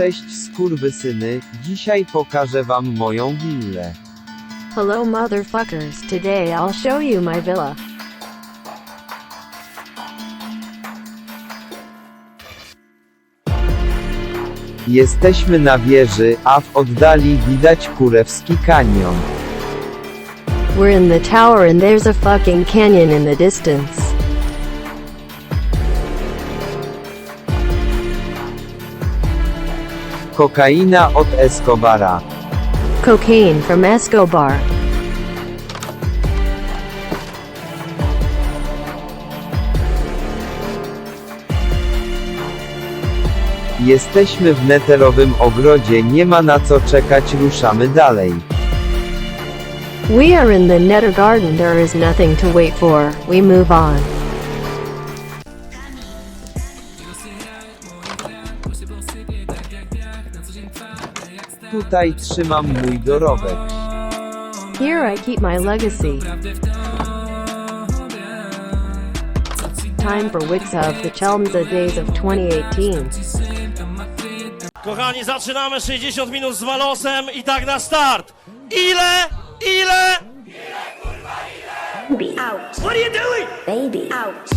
Cześć skurwysyny, dzisiaj pokażę wam moją willę. Hello motherfuckers, today I'll show you my villa. Jesteśmy na wieży, a w oddali widać Kurewski kanion. We're in the tower and there's a fucking canyon in the distance. Kokaina od Escobara. Cocaine from Escobar. Jesteśmy w neterowym ogrodzie, nie ma na co czekać, ruszamy dalej. We are in the Netter Garden, there is nothing to wait for. We move on. Tutaj trzymam mój dorobek. Here I keep my legacy. Time for Wix of the Chelmsford Days of 2018. Kochani, zaczynamy 60 minut z Walosem i tak na start. Ile? Ile? Baby out. What are you doing? Baby out.